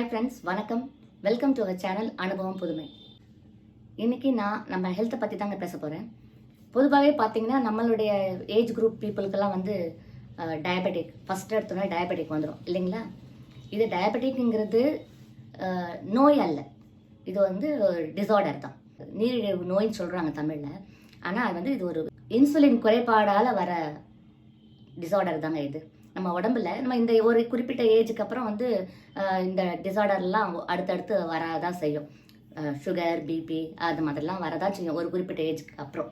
Hi friends வணக்கம். Welcome to our channel அனுபவம் புதுமை. இன்றைக்கி நான் நம்ம ஹெல்த்தை பற்றி தாங்க பேச போகிறேன் பொதுவாகவே பார்த்தீங்கன்னா நம்மளுடைய ஏஜ் குரூப் பீப்புளுக்கெல்லாம் வந்து டயபெட்டிக் ஃபஸ்ட் எடுத்தோன்னே டயபெட்டிக் வந்துடும் இல்லைங்களா? இது டயபெட்டிக்ங்கிறது நோய் அல்ல. இது வந்து டிசார்டர் தான். நீரிழிவு நோயின்னு சொல்கிறாங்க தமிழில். ஆனால் அது வந்து இது ஒரு இன்சுலின் குறைபாடால் வர டிசார்டர் தாங்க இது. நம்ம உடம்புல. நம்ம இந்த ஒரு குறிப்பிட்ட ஏஜுக்கு அப்புறம் வந்து இந்த டிசார்டர்லாம் அடுத்தடுத்து வரதான் செய்யும். சுகர் பிபி அது மாதிரிலாம் வரதான் செய்யும் ஒரு குறிப்பிட்ட ஏஜுக்கு அப்புறம்.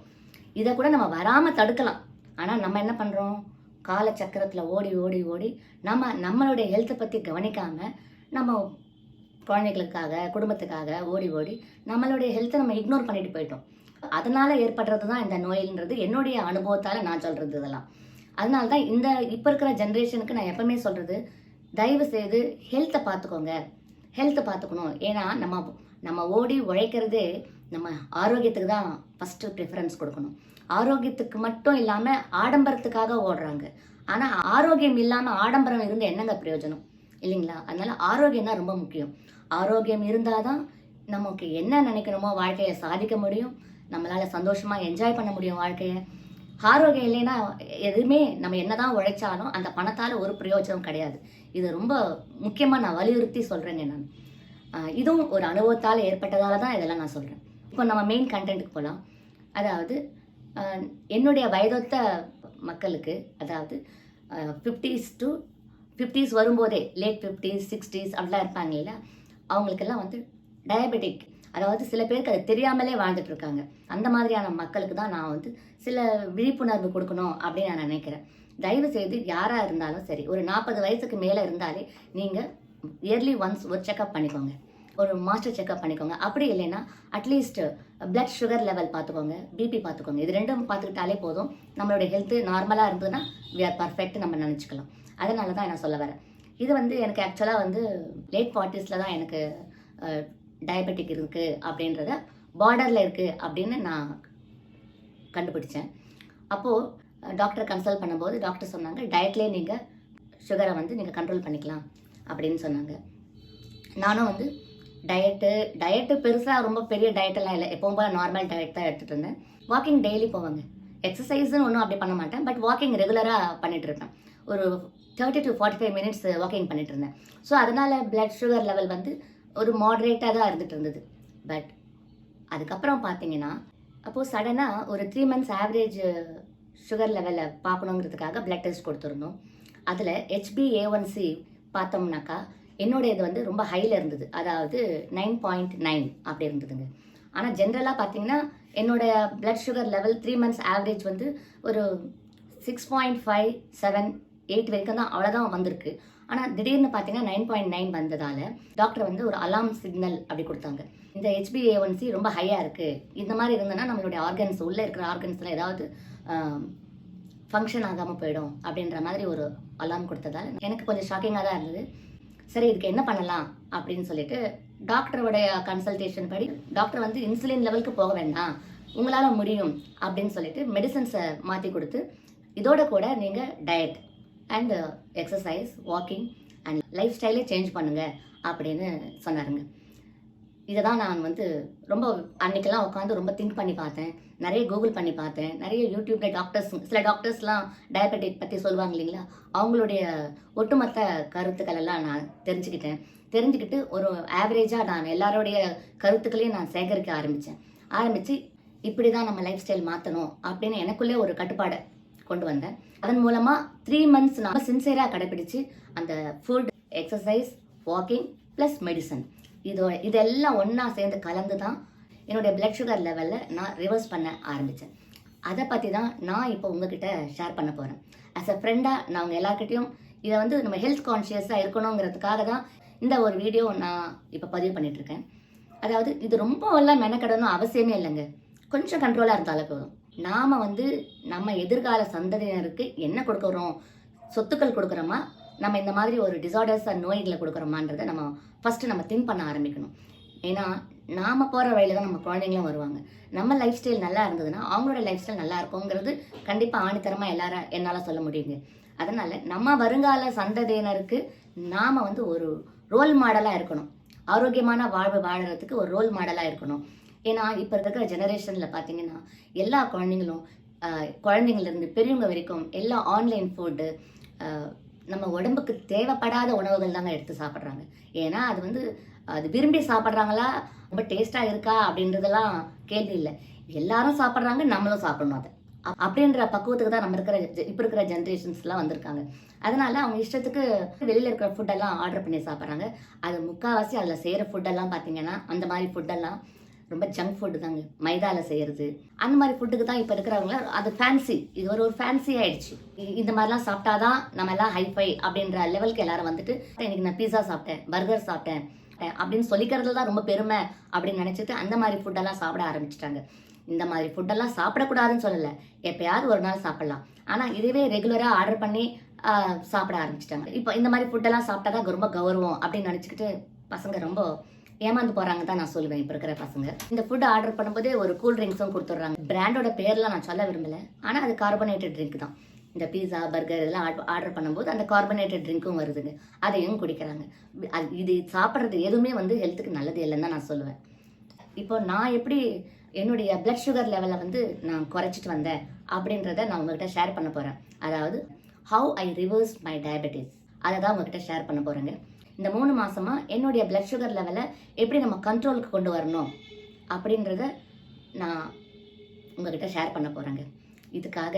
இதை கூட நம்ம வராமல் தடுக்கலாம். ஆனால் நம்ம என்ன பண்ணுறோம் காலச்சக்கரத்தில் ஓடி ஓடி ஓடி நம்ம நம்மளுடைய ஹெல்த்தை பற்றி கவனிக்காமல் நம்ம குழந்தைகளுக்காக குடும்பத்துக்காக ஓடி ஓடி நம்மளுடைய ஹெல்த்தை நம்ம இக்னோர் பண்ணிட்டு போயிட்டோம். அதனால் ஏற்படுறது தான் இந்த நோயின்றது. என்னுடைய அனுபவத்தால் நான் சொல்கிறது இதெல்லாம். அதனால தான் இந்த இப்போ இருக்கிற ஜென்ரேஷனுக்கு நான் எப்பவுமே சொல்கிறது தயவு செய்து ஹெல்த்தை பார்த்துக்கோங்க ஹெல்த்தை பார்த்துக்கணும் ஏன்னா நம்ம நம்ம ஓடி உழைக்கிறதே நம்ம ஆரோக்கியத்துக்கு தான் ஃபஸ்ட்டு ப்ரிஃபரன்ஸ் கொடுக்கணும். ஆரோக்கியத்துக்கு மட்டும் இல்லாமல் ஆடம்பரத்துக்காக ஓடுறாங்க. ஆனால் ஆரோக்கியம் இல்லாமல் ஆடம்பரம் இருந்து என்னங்க பிரயோஜனம்? இல்லைங்களா? அதனால ஆரோக்கியம் தான் ரொம்ப முக்கியம். ஆரோக்கியம் இருந்தால் தான் நமக்கு என்ன நினைக்கணுமோ வாழ்க்கையை சாதிக்க முடியும். நம்மளால் சந்தோஷமாக என்ஜாய் பண்ண முடியும் வாழ்க்கையை. ஆரோக்கியம் இல்லைன்னா எதுவுமே நம்ம என்னதான் உழைச்சாலும் அந்த பணத்தால் ஒரு பிரயோஜனம் கிடையாது. இது ரொம்ப முக்கியமாக நான் வலியுறுத்தி சொல்கிறேங்க நான். இதுவும் ஒரு அனுபவத்தால் ஏற்பட்டதால தான் இதெல்லாம் நான் சொல்கிறேன் இப்போ நம்ம மெயின் கண்டென்ட்டுக்கு போகலாம் அதாவது என்னுடைய வயதொத்த மக்களுக்கு அதாவது ஃபிஃப்டிஸ் டு ஃபிஃப்டிஸ் வரும்போதே லேட் ஃபிஃப்டிஸ் சிக்ஸ்டீஸ் அப்படிலாம் இருப்பாங்க இல்லை அவங்களுக்கெல்லாம் வந்து டயபெட்டிக் அதாவது சில பேருக்கு அது தெரியாமலே வாழ்ந்துட்டு இருக்காங்க. அந்த மாதிரியான மக்களுக்கு தான் நான் வந்து சில விழிப்புணர்வு கொடுக்கணும் அப்படின்னு நான் நினைக்கிறேன். தயவு செய்து யாராக இருந்தாலும் சரி ஒரு நாற்பது வயசுக்கு மேலே இருந்தாலே நீங்கள் இயர்லி ஒன்ஸ் ஒரு செக்அப் பண்ணிக்கோங்க. ஒரு மாஸ்டர் செக்அப் பண்ணிக்கோங்க. அப்படி இல்லைன்னா at least blood sugar level பார்த்துக்கோங்க பிபி பார்த்துக்கோங்க. இது ரெண்டும் பார்த்துக்கிட்டாலே போதும். நம்மளுடைய ஹெல்த்து நார்மலாக இருந்ததுன்னா வி ஆர் பர்ஃபெக்ட் நம்ம நினச்சிக்கலாம். அதனால தான் நான் சொல்ல வரேன். இது வந்து எனக்கு ஆக்சுவலாக வந்து லேட் ஃபார்ட்டிஸில் தான் எனக்கு டயபெட்டிக் இருக்குது அப்படின்றத பார்டரில் இருக்குது அப்படின்னு நான் கண்டுபிடிச்சேன். அப்போது டாக்டர் கன்சல்ட் பண்ணும்போது டாக்டர் சொன்னாங்க டயட்லேயே நீங்கள் சுகரை வந்து நீங்கள் கண்ட்ரோல் பண்ணிக்கலாம் அப்படின்னு சொன்னாங்க. நானும் வந்து டயட்டு டயட்டு பெருசாக ரொம்ப பெரிய டயட்டெல்லாம் இல்லை எப்பவும் போல் நார்மல் டயட் தான் எடுத்துகிட்டு இருந்தேன். வாக்கிங் டெய்லி போவாங்க. எக்ஸசைஸும் ஒன்றும் அப்படி பண்ண மாட்டேன் பட் வாக்கிங் ரெகுலராக பண்ணிகிட்டு இருப்பேன். ஒரு thirty to forty five minutes walking பண்ணிட்டு இருந்தேன். ஸோ அதனால் பிளட் சுகர் லெவல் வந்து ஒரு மாட்ரேட்டாக தான் இருந்துட்டு இருந்தது. பட் அதுக்கப்புறம் பார்த்தீங்கன்னா அப்போது சடனாக ஒரு த்ரீ மந்த்ஸ் ஆவரேஜ் சுகர் லெவலை பார்க்கணுங்கிறதுக்காக பிளட் டெஸ்ட் கொடுத்துருந்தோம். அதில் ஹெச்பிஏ ஒன்சி பார்த்தோம்னாக்கா என்னுடைய இது வந்து ரொம்ப ஹையில் இருந்தது. அதாவது நைன் பாயிண்ட் நைன் அப்படி இருந்ததுங்க. ஆனால் ஜென்ரலாக பார்த்தீங்கன்னா என்னோடய blood sugar level three months average வந்து ஒரு six point five seven eight வரைக்கும் தான் அவ்வளோதான் வந்திருக்கு. ஆனால் திடீர்னு பார்த்தீங்கன்னா நைன் பாயிண்ட் நைன் வந்ததால் டாக்டர் வந்து ஒரு அலாம் சிக்னல் அப்படி கொடுத்தாங்க. இந்த ஹெச்பிஏஒன்சி ரொம்ப ஹையாக இருக்குது இந்த மாதிரி இருந்ததுன்னா நம்மளுடைய ஆர்கன்ஸ் உள்ளே இருக்கிற ஆர்கன்ஸில் ஏதாவது ஃபங்க்ஷன் ஆகாமல் போயிடும் அப்படின்ற மாதிரி ஒரு அலாம் கொடுத்ததால் எனக்கு கொஞ்சம் ஷாக்கிங்காக தான் இருந்தது. சரி இதுக்கு என்ன பண்ணலாம் அப்படின்னு சொல்லிட்டு டாக்டரோடைய கன்சல்டேஷன் படி டாக்டர் வந்து இன்சுலின் லெவலுக்கு போக வேண்டாம் உங்களால் முடியும் அப்படின்னு சொல்லிட்டு மெடிசன்ஸை மாற்றி கொடுத்து இதோட கூட நீங்கள் diet and exercise walking and life ஸ்டைலே change பண்ணுங்கள் அப்படின்னு சொன்னாருங்க. இதை தான் நான் வந்து ரொம்ப அன்னைக்கெல்லாம் உட்காந்து ரொம்ப திங்க் பண்ணி பார்த்தேன். நிறைய கூகுள் பண்ணி பார்த்தேன். நிறைய யூடியூப்ல டாக்டர்ஸ் சில டாக்டர்ஸ்லாம் டயபெட்டிக் பற்றி சொல்லுவாங்க இல்லைங்களா? அவங்களுடைய ஒட்டுமொத்த கருத்துக்கள் எல்லாம் நான் தெரிஞ்சுக்கிட்டேன். தெரிஞ்சுக்கிட்டு ஒரு ஆவரேஜாக நான் எல்லாருடைய கருத்துக்களையும் நான் சேகரிக்க ஆரம்பித்தேன் ஆரம்பித்து இப்படி தான் நம்ம லைஃப் ஸ்டைல் மாற்றணும் அப்படின்னு எனக்குள்ளே ஒரு கட்டுப்பாடை கொண்டு வந்தேன். அதன் மூலமாக த்ரீ மந்த்ஸ் நான் சின்சியராக கடைப்பிடிச்சு அந்த food exercise walking plus medicine இதோ இதெல்லாம் ஒன்றா சேர்ந்து கலந்து தான் என்னுடைய பிளட் சுகர் லெவலில் நான் ரிவர்ஸ் பண்ண ஆரம்பித்தேன் அதை பற்றி தான் நான் இப்போ உங்ககிட்ட ஷேர் பண்ண போகிறேன் ஆஸ் அ ஃப்ரெண்டாக நான் உங்கள் எல்லாருக்கிட்டையும் இதை வந்து நம்ம ஹெல்த் கான்ஷியஸாக இருக்கணுங்கிறதுக்காக தான் இந்த ஒரு வீடியோ நான் இப்போ பதிவு பண்ணிகிட்ருக்கேன் அதாவது இது ரொம்ப எல்லாம் மெனக்கடணும் அவசியமே இல்லைங்க. கொஞ்சம் கண்ட்ரோலாக இருந்தாலும் போதும். நாம் வந்து நம்ம எதிர்கால சந்ததியினருக்கு என்ன கொடுக்குறோம் சொத்துக்கள் கொடுக்குறோமா? நம்ம இந்த மாதிரி ஒரு டிசார்டர்ஸ் நோய்களை கொடுக்குறோமான்றதை நம்ம ஃபஸ்ட்டு நம்ம திங்க் பண்ண ஆரம்பிக்கணும். ஏன்னா நாம் போகிற வழியில் தான் நம்ம குழந்தைங்களும் வருவாங்க. நம்ம லைஃப் ஸ்டைல் நல்லா இருந்ததுன்னா அவங்களோட லைஃப் ஸ்டைல் நல்லா இருக்குங்கிறது கண்டிப்பாக ஆணித்தரமாக எல்லாரும் என்னால் சொல்ல முடியுங்க. அதனால் நம்ம வருங்கால சந்ததியினருக்கு நாம் வந்து ஒரு ரோல் மாடலாக இருக்கணும். ஆரோக்கியமான வாழ்வு வாழறதுக்கு ஒரு ரோல் மாடலாக இருக்கணும். ஏன்னா இப்போ இருக்கிற ஜெனரேஷனில் பார்த்தீங்கன்னா எல்லா குழந்தைங்களும் குழந்தைங்கள்லேருந்து பெரியவங்க வரைக்கும் எல்லா ஆன்லைன் ஃபுட்டு நம்ம உடம்புக்கு தேவைப்படாத உணவுகள் தாங்க எடுத்து சாப்பிட்றாங்க. ஏன்னா அது வந்து அது விரும்பி சாப்பிட்றாங்களா? ரொம்ப டேஸ்ட்டாக இருக்கா? அப்படின்றதெல்லாம் கேள்வி இல்லை. எல்லாரும் சாப்பிட்றாங்க நம்மளும் சாப்பிடணும் அதை. அப்- அப்படின்ற பக்குவத்துக்கு தான் நம்ம இருக்கிற இப்போ இருக்கிற ஜென்ரேஷன்ஸ்லாம் வந்திருக்காங்க. அதனால அவங்க இஷ்டத்துக்கு வெளியில் இருக்கிற ஃபுட்டெல்லாம் ஆர்டர் பண்ணி சாப்பிட்றாங்க. அது முக்கால்வாசி அதில் செய்கிற ஃபுட்டெல்லாம் பார்த்தீங்கன்னா அந்த மாதிரி ஃபுட்டெல்லாம் ரொம்ப ஜங்க் ஃபுட்டு தாங்க. மைதாவில் செய்கிறது அந்த மாதிரி ஃபுட்டுக்கு தான் இப்போ இருக்கிறவங்க அது ஃபேன்சி இது ஒரு ஒரு ஃபேன்சி ஆயிடுச்சு. இந்த மாதிரிலாம் சாப்பிட்டா தான் நம்ம எல்லாம் ஹைஃபை அப்படின்ற லெவலுக்கு எல்லாரும் வந்துட்டு இன்னைக்கு நான் பீஸா சாப்பிட்டேன் பர்கர் சாப்பிட்டேன் அப்படின்னு சொல்லிக்கிறதுல தான் ரொம்ப பெருமை அப்படின்னு நினச்சிட்டு அந்த மாதிரி ஃபுட்டெல்லாம் சாப்பிட ஆரம்பிச்சிட்டாங்க. இந்த மாதிரி ஃபுட்டெல்லாம் சாப்பிடக்கூடாதுன்னு சொல்லலை. எப்போயாவது ஒரு நாள் சாப்பிடலாம். ஆனால் இதுவே ரெகுலராக ஆர்டர் பண்ணி சாப்பிட ஆரம்பிச்சிட்டாங்க. இப்போ இந்த மாதிரி ஃபுட்டெல்லாம் சாப்பிட்டா தான் ரொம்ப கௌரவம் அப்படின்னு நினச்சிக்கிட்டு பசங்க ரொம்ப ஏமாந்து போறாங்க தான் நான் சொல்லுவேன். இப்போ இருக்கிற பசங்க. இந்த ஃபுட் ஆர்டர் பண்ணும்போது ஒரு கூல் ட்ரிங்க்ஸும் கொடுத்துட்றாங்க. பிராண்டோட பேர்லாம் நான் சொல்ல விரும்பல. ஆனால் அது கார்பனேட்டட் ட்ரிங்க் தான். இந்த பீஸா பர்கர் இதெல்லாம் ஆர்டர் பண்ணும்போது அந்த கார்பனேட்டட் ட்ரிங்க்கும் வருதுங்க. அதையும் குடிக்கிறாங்க. அது இது சாப்பிட்றது எதுவுமே வந்து ஹெல்த்துக்கு நல்லது இல்லைன்னு தான் நான் சொல்லுவேன். இப்போ நான் எப்படி என்னுடைய பிளட் சுகர் லெவலை வந்து நான் குறைச்சிட்டு வந்தேன் அப்படின்றத நான் உங்ககிட்ட ஷேர் பண்ண போகிறேன் அதாவது how I reverse my diabetes அதை தான் உங்ககிட்ட ஷேர் பண்ண போகிறேங்க இந்த மூணு மாதமாக என்னுடைய பிளட் சுகர் லெவலை எப்படி நம்ம கண்ட்ரோலுக்கு கொண்டு வரணும் அப்படின்றத நான் உங்ககிட்ட ஷேர் பண்ண போகிறேங்க இதுக்காக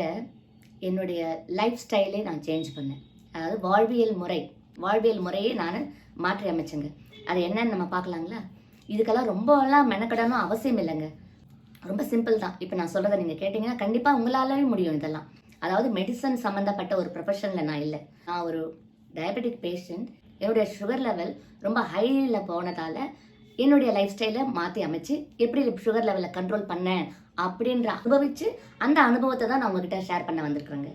என்னுடைய லைஃப் ஸ்டைலே நான் சேஞ்ச் பண்ணேன். அதாவது வாழ்வியல் முறை வாழ்வியல் முறையே நான் மாற்றி அமைச்சேங்க. அது என்னன்னு நம்ம பார்க்கலாங்களா? இதுக்கெல்லாம் ரொம்பலாம் மெனக்கடணும் அவசியம் இல்லைங்க. ரொம்ப சிம்பிள் தான். இப்போ நான் சொல்கிறத நீங்கள் கேட்டிங்கன்னா கண்டிப்பாக உங்களாலவே முடியும் இதெல்லாம். அதாவது மெடிசன் சம்மந்தப்பட்ட ஒரு ப்ரொஃபஷனில் நான் இல்லை. நான் ஒரு டயபெட்டிக் பேஷண்ட் என்னுடைய சுகர் லெவல் ரொம்ப ஹையில் போனதால் என்னுடைய லைஃப் ஸ்டைலை மாற்றி அமைச்சு எப்படி சுகர் லெவலை கண்ட்ரோல் பண்ணேன் அப்படின்ற அனுபவித்து அந்த அனுபவத்தை தான் நான் உங்ககிட்ட ஷேர் பண்ண வந்திருக்கிறேங்க.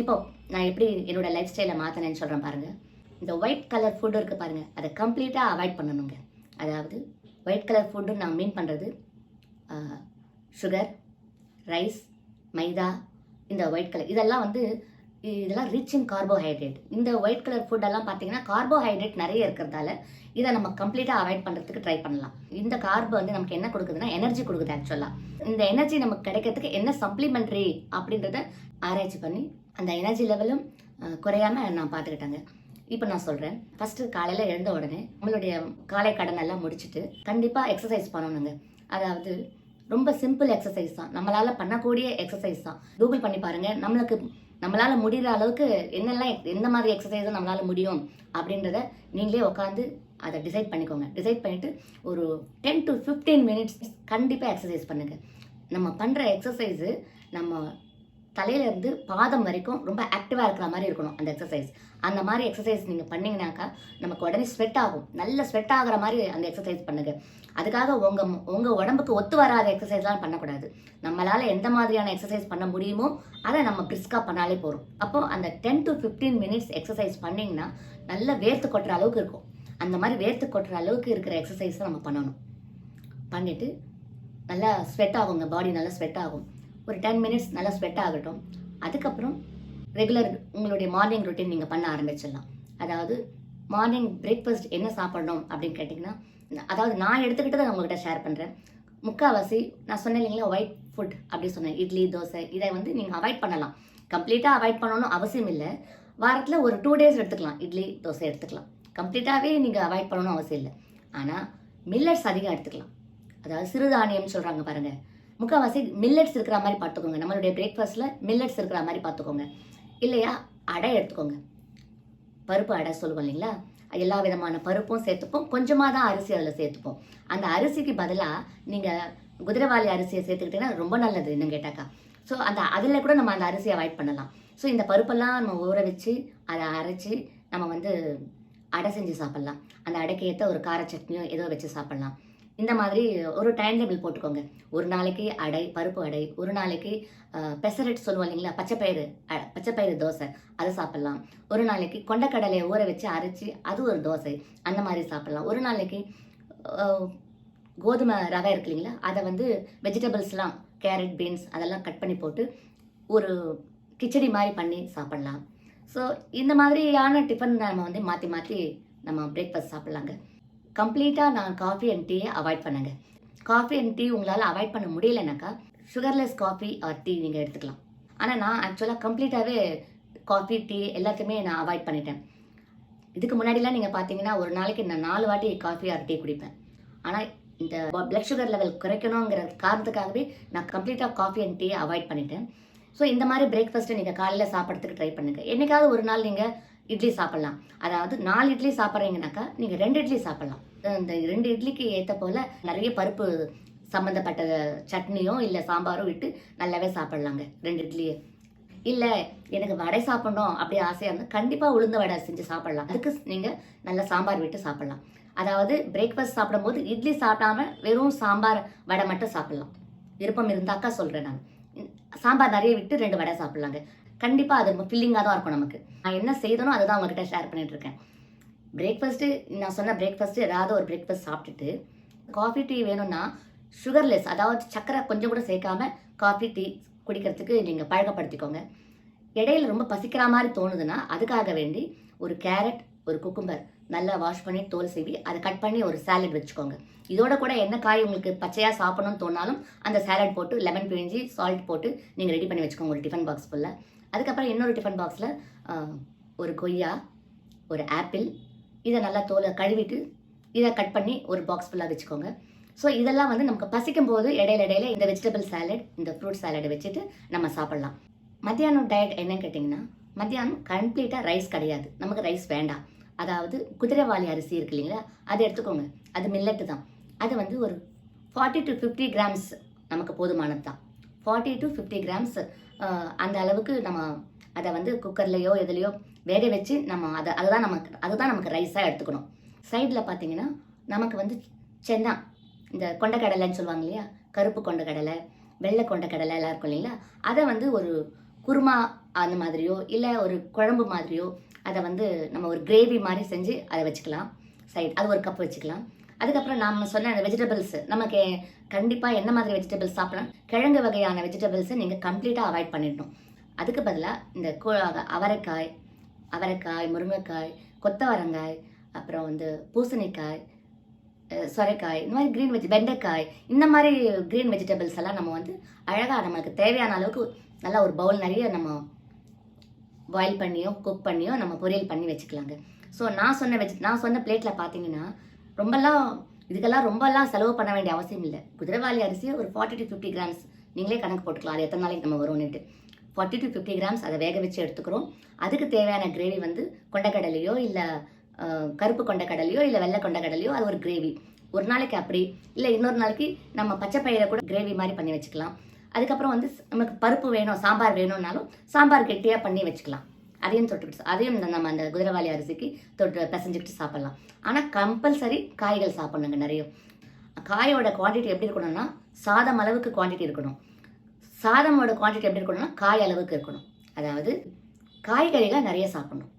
இப்போ நான் எப்படி என்னோட லைஃப் ஸ்டைலை மாற்றினேன்னு சொல்கிறேன் பாருங்கள் இந்த ஒயிட் கலர் ஃபுட்டு இருக்குது பாருங்கள் அதை கம்ப்ளீட்டாக அவாய்ட் பண்ணணுங்க. அதாவது ஒயிட் கலர் ஃபுட்டு நான் மீன் பண்ணுறது சுகர் ரைஸ் மைதா இந்த ஒயிட் கலர் இதெல்லாம் வந்து இதெல்லாம் ரிச் இன் கார்போஹைட்ரேட் இந்த ஒயிட் கலர் ஃபுட்டெல்லாம் பார்த்தீங்கன்னா கார்போஹைட்ரேட் நிறைய இருக்கிறதால இதை நம்ம கம்ப்ளீட்டாக அவாய்ட் பண்ணுறதுக்கு ட்ரை பண்ணலாம். இந்த கார்பு வந்து நமக்கு என்ன கொடுக்குதுன்னா எனர்ஜி கொடுக்குது ஆக்சுவலாக இந்த எனர்ஜி நமக்கு கிடைக்கிறதுக்கு என்ன சப்ளிமெண்ட்ரி அப்படின்றத ஆராய்ச்சி பண்ணி அந்த எனர்ஜி லெவலும் குறையாமல் குறையாம நான் பார்த்துக்கிட்டேங்க. இப்போ நான் சொல்கிறேன் ஃபஸ்ட்டு காலையில் எழுந்த உடனே நம்மளுடைய காலை கடன் எல்லாம் முடிச்சுட்டு கண்டிப்பாக எக்ஸசைஸ் பண்ணணுங்க. அதாவது ரொம்ப சிம்பிள் எக்ஸசைஸ் தான். நம்மளால் பண்ணக்கூடிய எக்ஸசைஸ் தான். கூகுள் பண்ணி பாருங்கள் நம்மளுக்கு நம்மளால் முடிகிற அளவுக்கு என்னெல்லாம் எந்த மாதிரி எக்ஸசைஸ் நம்மளால் முடியும் அப்படின்றத நீங்களே உட்காந்து அதை டிசைட் பண்ணிக்கோங்க. டிசைட் பண்ணிவிட்டு ஒரு டென் டு ஃபிஃப்டீன் மினிட்ஸ் கண்டிப்பாக எக்ஸசைஸ் பண்ணுங்கள் நம்ம பண்ணுற எக்ஸசைஸு நம்ம தலையிலேருந்து பாதம் வரைக்கும் ரொம்ப ஆக்டிவாக இருக்கிற மாதிரி இருக்கணும் அந்த எக்ஸசைஸ் அந்த மாதிரி எக்ஸசைஸ் நீங்கள் பண்ணிங்கனாக்கா நமக்கு உடனே ஸ்வெட் ஆகும். நல்ல ஸ்வெட் ஆகுற மாதிரி அந்த எக்ஸசைஸ் பண்ணுங்க. அதுக்காக உங்கள் உங்கள் உடம்புக்கு ஒத்து வராத எக்ஸசைஸ்லாம் பண்ணக்கூடாது. நம்மளால் எந்த மாதிரியான எக்ஸசைஸ் பண்ண முடியுமோ அதை நம்ம பிரிஸ்காக பண்ணாலே போதும். அப்போ அந்த ten to fifteen minutes exercise பண்ணிங்கன்னா நல்ல வேர்த்து கொட்டுற அளவுக்கு இருக்கும். அந்த மாதிரி வேர்த்து கொட்டுற அளவுக்கு இருக்கிற எக்ஸசைஸை நம்ம பண்ணணும். பண்ணிவிட்டு நல்லா ஸ்வெட் ஆகுங்க. பாடி நல்லா ஸ்வெட் ஆகும். ஒரு டென் மினிட்ஸ் நல்லா ஸ்வெட் ஆகட்டும். அதுக்கப்புறம் ரெகுலர் உங்களுடைய மார்னிங் ரொட்டீன் நீங்கள் பண்ண ஆரம்பிச்சிடலாம். அதாவது மார்னிங் பிரேக்ஃபாஸ்ட் என்ன சாப்பிடணும் அப்படின்னு கேட்டிங்கன்னா அதாவது நான் எடுத்துக்கிட்டதை நான் உங்கள்கிட்ட ஷேர் பண்ணுறேன் முக்கால்வாசி நான் சொன்னேன் இல்லைங்களா ஒயிட் ஃபுட் அப்படி சொன்னேன். இட்லி தோசை இதை வந்து நீங்கள் அவாய்ட் பண்ணலாம். கம்ப்ளீட்டாக அவாய்ட் பண்ணணும் அவசியம் இல்லை. வாரத்தில் ஒரு டூ டேஸ் எடுத்துக்கலாம். இட்லி தோசை எடுத்துக்கலாம். கம்ப்ளீட்டாகவே நீங்கள் அவாய்ட் பண்ணணும் அவசியம் இல்லை. ஆனால் மில்லட்ஸ் அதிகம் எடுத்துக்கலாம். அதாவது சிறுதானியம் சொல்கிறாங்க பாருங்கள் முக்கால்வாசி மில்லட்ஸ் இருக்கிற மாதிரி பார்த்துக்கோங்க. நம்மளுடைய பிரேக்ஃபாஸ்ட்டில் மில்லட்ஸ் இருக்கிற மாதிரி பார்த்துக்கோங்க. இல்லையா? அடை எடுத்துக்கோங்க. பருப்பு அடை சொல்லுவோம் இல்லைங்களா? எல்லா விதமான பருப்பும் சேர்த்துப்போம். கொஞ்சமாக தான் அரிசி அதில் சேர்த்துப்போம். அந்த அரிசிக்கு பதிலாக நீங்கள் குதிரைவாளி அரிசியை சேர்த்துக்கிட்டீங்கன்னா ரொம்ப நல்லது இன்னும் கேட்டாக்கா. ஸோ அந்த அதில் கூட நம்ம அந்த அரிசியை அவாய்ட் பண்ணலாம். ஸோ இந்த பருப்பெல்லாம் நம்ம ஊற வச்சு அதை அரைச்சி நம்ம வந்து அடை செஞ்சு சாப்பிட்லாம். அந்த அடைக்கு ஏற்ற ஒரு கார சட்னியோ ஏதோ வச்சு சாப்பிட்லாம். இந்த மாதிரி ஒரு டைம் டேபிள் போட்டுக்கோங்க. ஒரு நாளைக்கு அடை பருப்பு அடை ஒரு நாளைக்கு பெசரட் சொல்லுவோம் இல்லைங்களா? பச்சைப்பயிறு அ- பச்சைப்பயிறு தோசை அதை சாப்பிட்லாம். ஒரு நாளைக்கு கொண்டக்கடலையை ஊற வச்சு அரைச்சி அது ஒரு தோசை அந்த மாதிரி சாப்பிட்லாம். ஒரு நாளைக்கு கோதுமை ரவை இருக்கு இல்லைங்களா? அதை வந்து வெஜிடபிள்ஸ்லாம் கேரட் பீன்ஸ் அதெல்லாம் கட் பண்ணி போட்டு ஒரு கிச்சடி மாதிரி பண்ணி சாப்பிட்லாம். ஸோ இந்த மாதிரியான டிஃபன் நம்ம வந்து மாற்றி மாற்றி நம்ம பிரேக்ஃபாஸ்ட் சாப்பிட்லாங்க. கம்ப்ளீட்டாக நான் காஃபி அண்ட் டீயை அவாய்ட் பண்ணுங்க. காஃபி அண்ட் டீ உங்களால் அவாய்ட் பண்ண முடியலனாக்கா சுகர்லெஸ் காஃபி ஆர் டீ நீங்கள் எடுத்துக்கலாம். ஆனால் நான் ஆக்சுவலாக கம்ப்ளீட்டாகவே காஃபி டீ எல்லாத்தையுமே நான் அவாய்ட் பண்ணிட்டேன். இதுக்கு முன்னாடிலாம் நீங்கள் பார்த்தீங்கன்னா ஒரு நாளைக்கு நான் நாலு வாட்டி காஃபி ஆர் டீ குடிப்பேன். ஆனால் இந்த பிளட் சுகர் லெவல் குறைக்கணுங்கிற காரணத்துக்காகவே நான் கம்ப்ளீட்டாக காஃபி அண்ட் டீ அவாய்ட் பண்ணிட்டேன். ஸோ இந்த மாதிரி பிரேக்ஃபாஸ்ட்டு நீங்கள் காலையில் சாப்பிட்றதுக்கு ட்ரை பண்ணுங்கள் என்னைக்காவது ஒரு நாள் நீங்கள் இட்லி சாப்பிட்லாம். அதாவது நாலு இட்லி சாப்பிட்றீங்கனாக்கா நீங்கள் ரெண்டு இட்லி சாப்பிட்லாம். இந்த ரெண்டு இட்லிக்கு ஏற்ற போல் நிறைய பருப்பு சம்மந்தப்பட்ட சட்னியோ இல்லை சாம்பாரோ விட்டு நல்லாவே சாப்பிட்லாங்க ரெண்டு இட்லியே. இல்லை எனக்கு வடை சாப்பிடணும் அப்படி ஆசையாக இருந்தால் கண்டிப்பாக உளுந்த வடை செஞ்சு சாப்பிட்லாம். அதுக்கு நீங்கள் நல்ல சாம்பார் விட்டு சாப்பிட்லாம். அதாவது பிரேக்ஃபாஸ்ட் சாப்பிடும்போது இட்லி சாப்பிடாம வெறும் சாம்பார் வடை மட்டும் சாப்பிட்லாம். விருப்பம் இருந்தாக்கா சொல்கிறேன் நான். சாம்பார் நிறைய விட்டு ரெண்டு வடை சாப்பிட்லாங்க. கண்டிப்பாக அது ஃபில்லிங்காக தான் இருக்கும் நமக்கு. நான் என்ன செய்தனோ அதுதான் உங்ககிட்ட ஷேர் பண்ணிட்டு இருக்கேன் பிரேக்ஃபாஸ்ட்டு நான் சொன்ன பிரேக்ஃபாஸ்ட்டு ஏதாவது ஒரு பிரேக்ஃபாஸ்ட் சாப்பிட்டுட்டு காஃபி டீ வேணும்னா சுகர்லெஸ் அதாவது சக்கரை கொஞ்சம் கூட சேர்க்காம காஃபி டீ குடிக்கிறதுக்கு நீங்கள் பழக்கப்படுத்திக்கோங்க. இடையில ரொம்ப பசிக்கிற மாதிரி தோணுதுன்னா அதுக்காக வேண்டி ஒரு கேரட் ஒரு குக்கும்பர் நல்லா வாஷ் பண்ணி தோல் சீவி அதை கட் பண்ணி ஒரு சாலட் வச்சுக்கோங்க. இதோட கூட என்ன காய் உங்களுக்கு பச்சையாக சாப்பிடணும்னு தோணாலும் அந்த சாலட் போட்டு லெமன் பிழிஞ்சி சால்ட் போட்டு நீங்கள் ரெடி பண்ணி வச்சுக்கோங்க ஒரு டிஃபன் பாக்ஸ் ஃபுல்லாக அதுக்கப்புறம் இன்னொரு டிஃபன் பாக்ஸில் ஒரு கொய்யா ஒரு ஆப்பிள் இதை நல்லா தோலை கழுவிட்டு இதை கட் பண்ணி ஒரு பாக்ஸ் ஃபுல்லாக வச்சுக்கோங்க. ஸோ இதெல்லாம் வந்து நமக்கு பசிக்கும் போது இடையில இடையில இந்த வெஜிடபிள் சாலட் இந்த ஃப்ரூட் சாலடை வச்சுட்டு நம்ம சாப்பிட்லாம். மத்தியானம் டயட் என்னன்னு கேட்டிங்கன்னா மத்தியானம் கம்ப்ளீட்டாக ரைஸ் கிடையாது. நமக்கு ரைஸ் வேண்டாம். அதாவது குதிரைவாளி அரிசி இருக்கு இல்லைங்களா அதை எடுத்துக்கோங்க. அது மில்லட்டு தான். அது வந்து ஒரு ஃபார்ட்டி டு ஃபிஃப்டி கிராம்ஸ் நமக்கு போதுமானது தான். ஃபார்ட்டி டு ஃபிஃப்டி கிராம்ஸ் அந்த அளவுக்கு நம்ம அதை வந்து குக்கர்லேயோ எதுலேயோ வேக வச்சு நம்ம அதை அதுதான் நமக்கு அதுதான் நமக்கு ரைஸாக எடுத்துக்கணும். சைடில் பார்த்தீங்கன்னா நமக்கு வந்து சென்னா இந்த கொண்டக்கடலைன்னு சொல்லுவாங்க இல்லையா? கருப்பு கொண்டக்கடலை வெள்ளை கொண்டக்கடலை எல்லாம் இருக்கும் இல்லைங்களா? அதை வந்து ஒரு குருமா அந்த மாதிரியோ இல்லை ஒரு குழம்பு மாதிரியோ அதை வந்து நம்ம ஒரு கிரேவி மாதிரி செஞ்சு அதை வச்சுக்கலாம். சைட் அது ஒரு கப் வச்சுக்கலாம். அதுக்கப்புறம் நம்ம சொன்ன அந்த வெஜிடபிள்ஸ் நமக்கு கண்டிப்பாக என்ன மாதிரி வெஜிடபிள்ஸ் சாப்பிடலாம்? கிழங்கு வகையான வெஜிடபிள்ஸை நீங்கள் கம்ப்ளீட்டாக அவாய்ட் பண்ணிடணும். அதுக்கு பதிலாக இந்த கு- அவரைக்காய் அவரைக்காய் முருங்கைக்காய் கொத்தவரங்காய் அப்புறம் வந்து பூசணிக்காய் சொரைக்காய் இந்த மாதிரி க்ரீன் வெஜ் வெண்டைக்காய் இந்த மாதிரி க்ரீன் வெஜிடபிள்ஸ் எல்லாம் நம்ம வந்து அழகாக நம்மளுக்கு தேவையான அளவுக்கு நல்லா ஒரு பவுல் நிறைய நம்ம பாயில் பண்ணியோ குக் பண்ணியோ நம்ம பொரியல் பண்ணி வச்சுக்கலாங்க. ஸோ நான் சொன்ன வெஜ் நான் சொன்ன பிளேட்டில் பார்த்தீங்கன்னா ரொம்பலாம் இதுக்கெல்லாம் ரொம்பலாம் செலவு பண்ண வேண்டிய அவசியம் இல்லை. குதிரைவாளி அரிசி ஒரு ஃபார்ட்டி டு ஃபிஃப்டி கிராம்ஸ் நீங்களே கணக்கு போட்டுக்கலாம். அது எத்தனை நாளைக்கு நம்ம வரும்னுட்டு. ஃபார்ட்டி டு ஃபிஃப்டி கிராம்ஸ் அதை வேக வச்சு எடுத்துக்கிறோம். அதுக்கு தேவையான கிரேவி வந்து கொண்டக்கடலையோ இல்லை கருப்பு கொண்டக்கடலையோ இல்லை வெள்ளை கொண்டக்கடலையோ அது ஒரு கிரேவி ஒரு நாளைக்கு அப்படி இல்லை இன்னொரு நாளைக்கு நம்ம பச்சை பயிரை கூட கிரேவி மாதிரி பண்ணி வச்சுக்கலாம். அதுக்கப்புறம் வந்து நமக்கு பருப்பு வேணும் சாம்பார் வேணும்னாலும் சாம்பார் கெட்டியாக பண்ணி வச்சுக்கலாம். அதையும் தொட்டுக்கிட்டு அதையும் இந்த நம்ம அந்த குதிரைவாளி அரிசிக்கு தொட்டு பிசைஞ்சுக்கிட்டு சாப்பிடலாம். ஆனால் கம்பல்சரி காய்கள் சாப்பிட்ணுங்க நிறைய. காயோட குவான்டிட்டி எப்படி இருக்கணும்னா சாதம் அளவுக்கு குவான்டிட்டி இருக்கணும். சாதமோட குவான்டிட்டி எப்படி இருக்கணும்னா காய் அளவுக்கு இருக்கணும். அதாவது காய்கறிகள் நிறைய சாப்பிடணும்.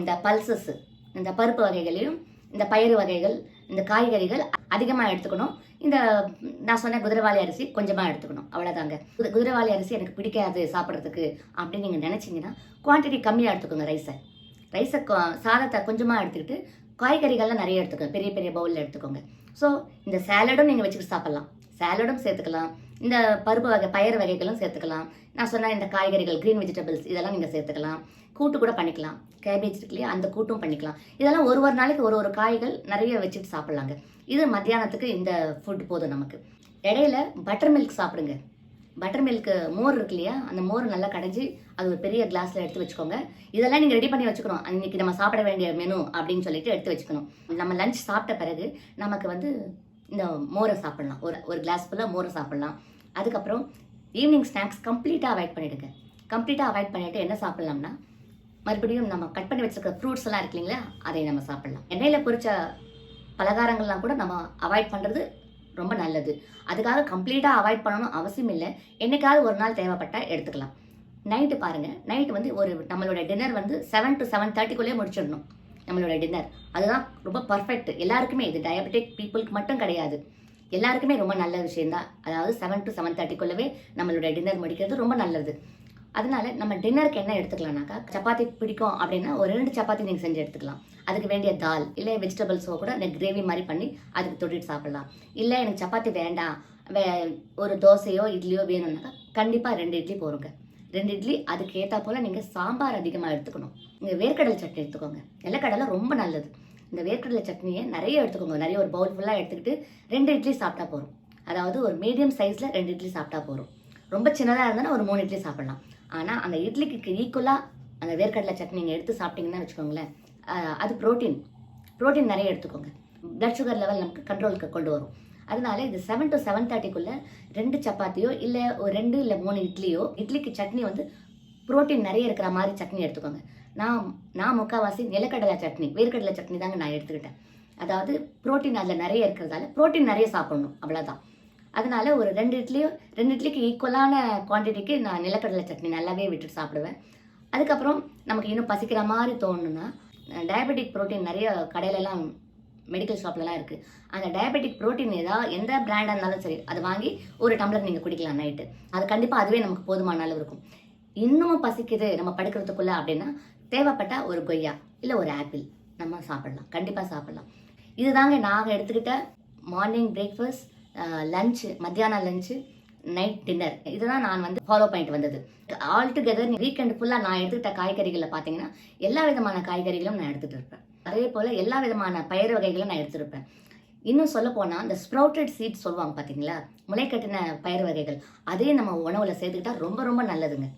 இந்த பல்சஸ் இந்த பருப்பு வகைகளையும் இந்த பயிறு வகைகள் இந்த காய்கறிகள் அதிகமாக எடுத்துக்கணும். இந்த நான் சொன்ன குதிரைவாளி அரிசி கொஞ்சமாக எடுத்துக்கணும். அவ்வளோதாங்க குதிரைவாளி அரிசி எனக்கு பிடிக்காது சாப்பிட்றதுக்கு அப்படின்னு நீங்கள் நினச்சிங்கன்னா குவான்டிட்டி கம்மியாக எடுத்துக்கோங்க ரைஸை ரைஸை சாதத்தை கொஞ்சமாக எடுத்துக்கிட்டு காய்கறிகள்லாம் நிறைய எடுத்துக்கோங்க. பெரிய பெரிய பவுலில் எடுத்துக்கோங்க. ஸோ இந்த சேலடும் நீங்கள் வச்சுக்கிட்டு சாப்பிட்லாம். சேலடும் சேர்த்துக்கலாம். இந்த பருப்பு வகை பயிர் வகைகளும் சேர்த்துக்கலாம். நான் சொன்ன இந்த காய்கறிகள் க்ரீன் வெஜிடபிள்ஸ் இதெல்லாம் நீங்கள் சேர்த்துக்கலாம். கூட்டு கூட பண்ணிக்கலாம். கேபேஜ் இருக்கு இல்லையா அந்த கூட்டும் பண்ணிக்கலாம். இதெல்லாம் ஒரு ஒரு நாளைக்கு ஒரு ஒரு காய்கள் நிறைய வச்சுட்டு சாப்பிட்லாங்க. இது மத்தியானத்துக்கு இந்த ஃபுட் போதும் நமக்கு. இடையில பட்டர் மில்க் சாப்பிடுங்க. பட்டர் மில்க்கு மோர் இருக்கு இல்லையா அந்த மோர் நல்லா கடைஞ்சி அது ஒரு பெரிய கிளாஸில் எடுத்து வச்சுக்கோங்க. இதெல்லாம் நீங்கள் ரெடி பண்ணி வச்சுக்கணும். இன்னைக்கு நம்ம சாப்பிட வேண்டிய மெனு அப்படின்னு சொல்லிட்டு எடுத்து வச்சுக்கணும். நம்ம லஞ்ச் சாப்பிட்ட பிறகு நமக்கு வந்து இந்த மோரை சாப்பிட்லாம். ஒரு ஒரு கிளாஸ் ஃபுல்லாக மோரை சாப்பிட்லாம். அதுக்கப்புறம் ஈவினிங் ஸ்நாக்ஸ் கம்ப்ளீட்டாக அவாய்ட் பண்ணிடுங்க. கம்ப்ளீட்டாக அவாய்ட் பண்ணிட்டு என்ன சாப்பிட்லாம்னா மறுபடியும் நம்ம கட் பண்ணி வச்சுருக்க ஃப்ரூட்ஸ் எல்லாம் இருக்கு இல்லைங்களா அதை நம்ம சாப்பிட்லாம். எண்ணெயில் பொரிச்ச பலகாரங்கள்லாம் கூட நம்ம அவாய்ட் பண்ணுறது ரொம்ப நல்லது. அதுக்காக கம்ப்ளீட்டாக அவாய்ட் பண்ணணும் அவசியம் இல்லை. என்னைக்காவது ஒரு நாள் தேவைப்பட்டால் எடுத்துக்கலாம். நைட்டு பாருங்கள் நைட்டு வந்து ஒரு நம்மளோட டின்னர் வந்து செவன் டு செவன் தேர்ட்டிக்குள்ளேயே முடிச்சிடணும். நம்மளோட டின்னர் அதுதான் ரொம்ப பர்ஃபெக்ட் எல்லாருக்குமே இது டயபெட்டிக் பீப்புளுக்கு மட்டும் கிடையாது. எல்லாருக்குமே ரொம்ப நல்ல விஷயம்தான். அதாவது செவன் டு செவன் தேர்ட்டிக்குள்ளவே நம்மளோட டின்னர் முடிக்கிறது ரொம்ப நல்லது. அதனால நம்ம டின்னருக்கு என்ன எடுத்துக்கலாம்னாக்கா சப்பாத்தி பிடிக்கும் அப்படின்னா ஒரு ரெண்டு சப்பாத்தி நீங்கள் செஞ்சு எடுத்துக்கலாம். அதுக்கு வேண்டிய தால் இல்லை வெஜிடபிள்ஸோ கூட இந்த கிரேவி மாதிரி பண்ணி அதுக்கு தொட்டிட்டு சாப்பிடலாம். இல்லை எனக்கு சப்பாத்தி வேண்டாம். வே ஒரு தோசையோ இட்லியோ வேணும்னாக்கா கண்டிப்பாக ரெண்டு இட்லி போருங்க ரெண்டு இட்லி அதுக்கு ஏற்றா போல் நீங்கள் சாம்பார் அதிகமாக எடுத்துக்கணும். இங்கே வேர்க்கடலை சட்னி எடுத்துக்கோங்க. நிலக்கடலை ரொம்ப நல்லது. இந்த வேர்க்கடலை சட்னியை நிறைய எடுத்துக்கோங்க. நிறைய ஒரு பவுல் ஃபுல்லாக எடுத்துக்கிட்டு ரெண்டு இட்லி சாப்பிட்டா போதும். அதாவது ஒரு மீடியம் சைஸில் ரெண்டு இட்லி சாப்பிட்டா போதும். ரொம்ப சின்னதாக இருந்தாலும் ஒரு மூணு இட்லி சாப்பிடலாம். ஆனால் அந்த இட்லிக்கு ஈக்குவலாக அந்த வேர்க்கடலை சட்னி நீங்கள் எடுத்து சாப்பிட்டீங்கன்னா வச்சுக்கோங்களேன் அது ப்ரோட்டீன் ப்ரோட்டீன் நிறைய எடுத்துக்கோங்க. பிளட் சுகர் லெவல் நமக்கு கண்ட்ரோலுக்கு கொண்டு வரும். அதனால இது செவன் டு செவன் தேர்ட்டிக்குள்ளே ரெண்டு சப்பாத்தியோ இல்லை ஒரு ரெண்டு இல்லை மூணு இட்லியோ இட்லிக்கு சட்னி வந்து ப்ரோட்டீன் நிறைய இருக்கிற மாதிரி சட்னி எடுத்துக்கோங்க. நான் நான் முக்கால்வாசி நிலக்கடலை சட்னி வேர்க்கடலை சட்னி தாங்க நான் எடுத்துக்கிட்டேன். அதாவது ப்ரோட்டீன் அதில் நிறைய இருக்கிறதால ப்ரோட்டீன் நிறைய சாப்பிடணும் அவ்வளோதான் அதனால ஒரு ரெண்டு இட்லியும் ரெண்டு இட்லிக்கு ஈக்குவலான குவான்டிட்டிக்கு நான் நிலக்கடலை சட்னி நல்லாவே விட்டுட்டு சாப்பிடுவேன். அதுக்கப்புறம் நமக்கு இன்னும் பசிக்கிற மாதிரி தோணுன்னா டயபெட்டிக் ப்ரோட்டீன் நிறைய கடையிலலாம் மெடிக்கல் ஷாப்லலாம் இருக்குது அந்த டயபெட்டிக் ப்ரோட்டீன் ஏதாவது எந்த பிராண்டாக இருந்தாலும் சரி அதை வாங்கி ஒரு டம்ளர் நீங்கள் குடிக்கலாம் நைட்டு அது கண்டிப்பாக அதுவே நமக்கு போதுமான அளவு இருக்கும். இன்னமும் பசிக்குது நம்ம படுக்கிறதுக்குள்ளே அப்படின்னா தேவைப்பட்ட ஒரு கொய்யா இல்லை ஒரு ஆப்பிள் நம்ம சாப்பிடலாம். கண்டிப்பாக சாப்பிடலாம். இதுதாங்க நாங்கள் எடுத்துக்கிட்ட மார்னிங் பிரேக்ஃபாஸ்ட் லஞ்சு மத்தியானம் லஞ்சு நைட் டின்னர் இதுதான் நான் வந்து ஃபாலோ பண்ணிட்டு வந்தது. ஆல் டுகெதர் வீக்கெண்ட் ஃபுல்லாக நான் எடுத்துக்கிட்ட காய்கறிகளில் பார்த்தீங்கன்னா எல்லா விதமான காய்கறிகளும் நான் எடுத்துகிட்டு இருப்பேன். அதே போல் எல்லா விதமான பயிர் வகைகளும் நான் எடுத்துருப்பேன் இன்னும் சொல்ல போனால் இந்த ஸ்ப்ரவுட்டட் சீட்ஸ் சொல்லுவாங்க பார்த்தீங்களா முளைக்கட்டின பயிர் வகைகள் அதையும் நம்ம உணவில் சேர்த்துக்கிட்டா ரொம்ப ரொம்ப நல்லதுங்க.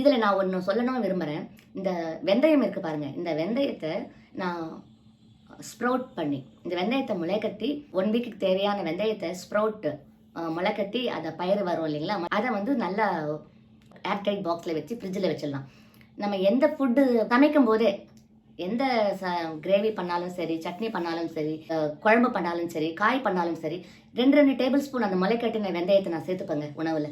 இதில் நான் ஒன்று சொல்லணும் விரும்புகிறேன் இந்த வெந்தயம் இருக்குது பாருங்கள் இந்த வெந்தயத்தை நான் ஸ்ப்ரவுட் பண்ணி இந்த வெந்தயத்தை முளைக்கட்டி ஒன் வீக்குக்கு தேவையான வெந்தயத்தை ஸ்ப்ரவுட்டு முளைக்கட்டி அதை பயிர் வரும் இல்லைங்களா? அதை வந்து நல்லா ஏர்டைட் பாக்ஸில் வச்சு ஃப்ரிட்ஜில் வச்சிடலாம். நம்ம எந்த ஃபுட்டு சமைக்கும் போதே எந்த கிரேவி பண்ணாலும் சரி சட்னி பண்ணாலும் சரி குழம்பு பண்ணாலும் சரி காய் பண்ணாலும் சரி ரெண்டு ரெண்டு டேபிள் ஸ்பூன் அந்த முளைக்கட்டின வெந்தயத்தை நான் சேர்த்துப்பேங்க உணவில்.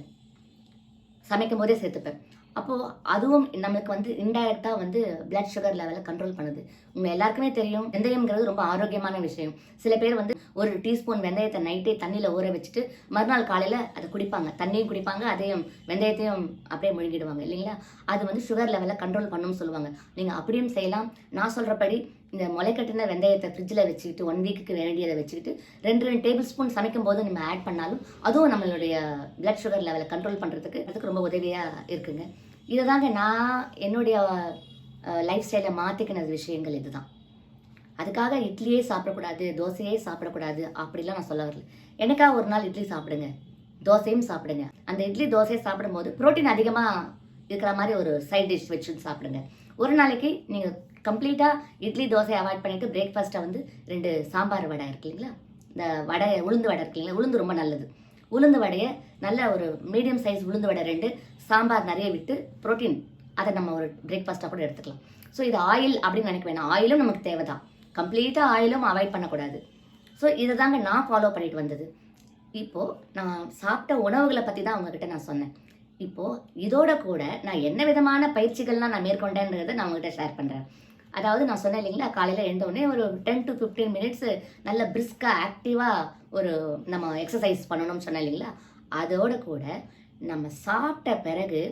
சமைக்கும் போதே சேர்த்துப்பேன். அப்போது அதுவும் நம்மளுக்கு வந்து இன்டைரக்டாக வந்து பிளட் சுகர் லெவலை கண்ட்ரோல் பண்ணுது. உங்கள் எல்லாருக்குமே தெரியும் வெந்தயம்ங்கிறது ரொம்ப ஆரோக்கியமான விஷயம். சில பேர் வந்து ஒரு டீஸ்பூன் வெந்தயத்தை நைட்டே தண்ணியில் ஊற வச்சுட்டு மறுநாள் காலையில் அதை குடிப்பாங்க. தண்ணியும் குடிப்பாங்க அதையும் வெந்தயத்தையும் அப்படியே முழுங்கிடுவாங்க இல்லைங்களா? அது வந்து சுகர் லெவலை கண்ட்ரோல் பண்ணும்னு சொல்லுவாங்க. நீங்கள் அப்படியும் செய்யலாம். நான் சொல்கிறபடி இந்த முளைக்கட்டின வெந்தயத்தை ஃப்ரிட்ஜில் வச்சுக்கிட்டு ஒன் வீக்குக்கு வேண்டியதை வச்சுக்கிட்டு ரெண்டு ரெண்டு டேபிள் ஸ்பூன் சமைக்கும் போது நம்ம ஆட் பண்ணாலும் அதுவும் நம்மளுடைய பிளட் சுகர் லெவலை கண்ட்ரோல் பண்ணுறதுக்கு அதுக்கு ரொம்ப உதவியாக இருக்குங்க. இதுதாங்க நான் என்னுடைய லைஃப் ஸ்டைலில் மாற்றிக்கின விஷயங்கள் இதுதான். அதுக்காக இட்லியே சாப்பிடக்கூடாது தோசையே சாப்பிடக்கூடாது அப்படிலாம் நான் சொல்ல வரல. எனக்காக ஒரு நாள் இட்லி சாப்பிடுங்க தோசையும் சாப்பிடுங்க. அந்த இட்லி தோசையை சாப்பிடும்போது புரோட்டீன் அதிகமாக இருக்கிற மாதிரி ஒரு சைட் டிஷ் வச்சு சாப்பிடுங்க. ஒரு நாளைக்கு நீங்கள் கம்ப்ளீட்டாக இட்லி தோசையை அவாய்ட் பண்ணிவிட்டு பிரேக்ஃபாஸ்ட்டை வந்து ரெண்டு சாம்பார் வடை இருக்கு இல்லைங்களா? இந்த வடை உளுந்து வடை இருக்கு இல்லைங்களா? உளுந்து ரொம்ப நல்லது. உளுந்து வடையை நல்ல ஒரு மீடியம் சைஸ் உளுந்து வடை ரெண்டு சாம்பார் நிறைய விட்டு புரோட்டீன் அதை நம்ம ஒரு பிரேக்ஃபாஸ்ட்டாக கூட எடுத்துக்கலாம். ஸோ இது ஆயில் அப்படின்னு நினைக்க வேணாம். ஆயிலும் நமக்கு தேவை தான் கம்ப்ளீட்டாக ஆயிலும் அவாய்ட் பண்ணக்கூடாது. ஸோ இதை தாங்க நான் ஃபாலோ பண்ணிட்டு வந்தது. இப்போது நான் சாப்பிட்ட உணவுகளை பற்றி தான் உங்ககிட்ட நான் சொன்னேன். இப்போது இதோட கூட நான் என்ன விதமான பயிற்சிகள்லாம் நான் மேற்கொண்டேன்றதை நான் உங்ககிட்ட ஷேர் பண்ணுறேன் அதாவது நான் சொன்னேன் இல்லைங்களா காலையில் எழுந்தோடனே ஒரு டென் டு ஃபிஃப்டீன் மினிட்ஸ் நல்ல பிரிஸ்காக ஆக்டிவாக ஒரு நம்ம எக்ஸசைஸ் பண்ணணும்னு சொன்னேன் இல்லைங்களா அதோடு கூட நம்ம சாப்பிட்ட பிறகு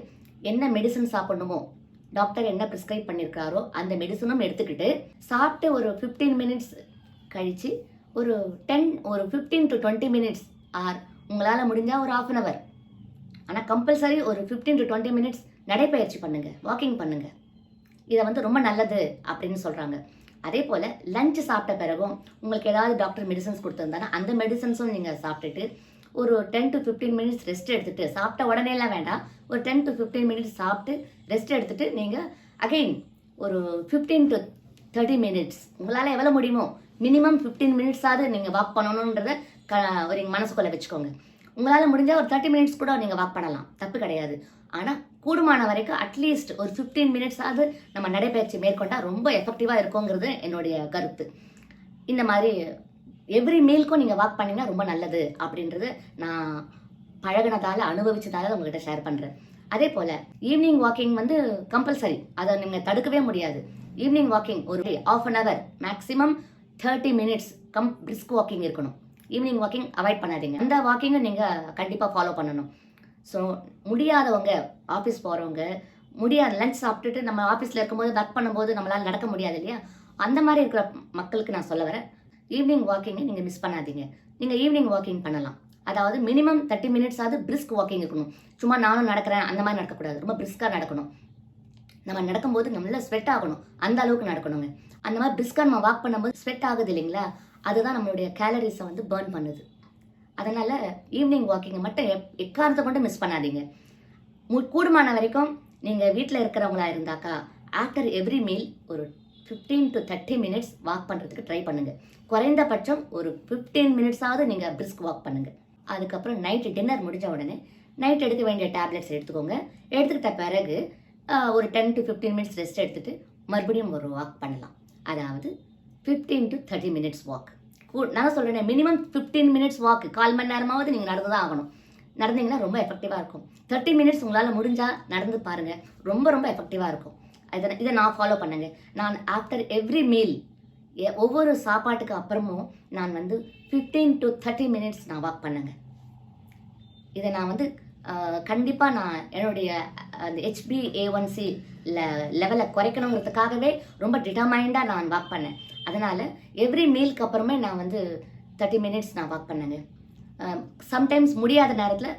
என்ன மெடிசன் சாப்பிடணுமோ டாக்டர் என்ன ப்ரிஸ்கிரைப் பண்ணியிருக்காரோ அந்த மெடிசனும் எடுத்துக்கிட்டு சாப்பிட்டு ஒரு ஃபிஃப்டீன் மினிட்ஸ் கழித்து ஒரு டென் ஒரு fifteen to twenty minutes or உங்களால் முடிஞ்சால் ஒரு ஆஃப் அன் ஹவர் ஆனால் கம்பல்சரி ஒரு ஃபிஃப்டீன் டு டுவெண்ட்டி மினிட்ஸ் நடைப்பயிற்சி பண்ணுங்கள் வாக்கிங் பண்ணுங்கள் இதை வந்து ரொம்ப நல்லது அப்படின்னு சொல்கிறாங்க அதே போல் லஞ்ச் சாப்பிட்ட பிறகும் உங்களுக்கு ஏதாவது டாக்டர் மெடிசன்ஸ் கொடுத்துருந்தாங்கன்னா அந்த மெடிசன்ஸும் நீங்கள் சாப்பிட்டுட்டு ஒரு ten to fifteen minutes rest எடுத்துட்டு சாப்பிட்ட உடனேலாம் வேண்டாம். ஒரு டென் டு ஃபிஃப்டீன் மினிட்ஸ் சாப்பிட்டு ரெஸ்ட் எடுத்துட்டு நீங்கள் அகைன் ஒரு ஃபிஃப்டீன் டு தேர்ட்டி மினிட்ஸ் உங்களால் எவ்வளோ முடியுமோ மினிமம் ஃபிஃப்டீன் மினிட்ஸாவது நீங்கள் வாக் பண்ணணுன்றத க ஒரு மனசுக்குள்ளே வச்சுக்கோங்க. உங்களால் முடிஞ்சால் ஒரு தேர்ட்டி மினிட்ஸ் கூட நீங்கள் வாக் பண்ணலாம். தப்பு கிடையாது. ஆனால் கூடுமான வரைக்கும் அட்லீஸ்ட் ஒரு ஃபிஃப்டீன் மினிட்ஸாவது நம்ம நடைபயிற்சி மேற்கொண்டால் ரொம்ப எஃபெக்டிவாக இருக்குங்கிறது என்னுடைய கருத்து. இந்த மாதிரி எவ்ரி மீல்க்கும் நீங்கள் வாக் பண்ணிங்கன்னா ரொம்ப நல்லது அப்படின்றது நான் பழகினதால் அனுபவிச்சதால உங்ககிட்ட ஷேர் பண்ணுறேன் அதே போல் ஈவினிங் வாக்கிங் வந்து கம்பல்சரி அதை நீங்கள் தடுக்கவே முடியாது. ஈவினிங் வாக்கிங் ஒரு half an hour maximum thirty minutes come brisk walking இருக்கணும். ஈவினிங் வாக்கிங் அவாய்ட் பண்ணாதீங்க. அந்த வாக்கிங்கும் நீங்கள் கண்டிப்பாக ஃபாலோ பண்ணணும். ஸோ முடியாதவங்க ஆஃபீஸ் போகிறவங்க முடியாது லஞ்ச் சாப்பிட்டுட்டு நம்ம ஆஃபீஸில் இருக்கும்போது ஒர்க் பண்ணும்போது நம்மளால் நடக்க முடியாது இல்லையா? அந்த மாதிரி இருக்கிற மக்களுக்கு நான் சொல்ல வரேன். ஈவினிங் வாக்கிங்கை நீங்கள் மிஸ் பண்ணாதீங்க. நீங்கள் ஈவினிங் வாக்கிங் பண்ணலாம். அதாவது மினிமம் தேர்ட்டி மினிட்ஸ் ஆகுது பிரிஸ்க் வாக்கிங் இருக்கணும். சும்மா நானும் நடக்கிறேன் அந்த மாதிரி நடக்கக்கூடாது. ரொம்ப பிரிஸ்காக நடக்கணும். நம்ம நடக்கும்போது நல்லா ஸ்வெட் ஆகணும். அந்த அளவுக்கு நடக்கணுங்க. அந்த மாதிரி பிரிஸ்காக நம்ம வாக் பண்ணும்போது ஸ்வெட் ஆகுது இல்லைங்களா? அதுதான் நம்மளுடைய கேலரிஸை வந்து பேர்ன் பண்ணுது. அதனால் ஈவினிங் வாக்கிங்கை மட்டும் எப் எக்காரணத்தை கொண்டு மிஸ் பண்ணாதீங்க. மு- கூடுமான வரைக்கும் நீங்கள் வீட்டில் இருக்கிறவங்களா இருந்தாக்கா ஆஃப்டர் எவ்ரி மீல் ஒரு fifteen to thirty minutes walk பண்ணுறதுக்கு ட்ரை பண்ணுங்கள் குறைந்தபட்சம் ஒரு ஃபிஃப்டீன் மினிட்ஸாவது நீங்கள் பிரிஸ்க் வாக் பண்ணுங்கள் அதுக்கப்புறம் நைட்டு டின்னர் முடிஞ்ச உடனே நைட் எடுக்க வேண்டிய டேப்லெட்ஸ் எடுத்துக்கோங்க. எடுத்துக்கிட்ட பிறகு ஒரு ten to fifteen minutes rest எடுத்துகிட்டு மறுபடியும் ஒரு வாக் பண்ணலாம். அதாவது fifteen to thirty minutes walk நான் சொல்கிறேன் மினிமம் ஃபிஃப்டீன் மினிட்ஸ் வாக்கு கால் மணி நேரமாவது நீங்கள் நடந்து தான் ஆகணும். நடந்தீங்கன்னா ரொம்ப எஃபெக்டிவாக இருக்கும். தேர்ட்டி மினிட்ஸ் உங்களால் முடிஞ்சால் நடந்து பாருங்கள் ரொம்ப ரொம்ப எஃபெக்டிவாக இருக்கும். இதை இதை நான் ஃபாலோ பண்ணுங்க. நான் ஆஃப்டர் எவ்ரி மீல் ஒவ்வொரு சாப்பாட்டுக்கு அப்புறமும் நான் வந்து ஃபிஃப்டீன் டு தேர்ட்டி மினிட்ஸ் நான் வாக் பண்ணுங்க. இதை நான் வந்து கண்டிப்பாக நான் என்னுடைய அந்த ஹெச்பி ஏ ஒன் சி லெவலை குறைக்கணுங்கிறதுக்காகவே ரொம்ப டிட்டர்மைண்டாக நான் வாக் பண்ணேன். அதனால் எவ்ரி மீல்க்கு அப்புறமே நான் வந்து தேர்ட்டி மினிட்ஸ் நான் வாக் பண்ணேங்க. சம்டைம்ஸ் முடியாத நேரத்தில்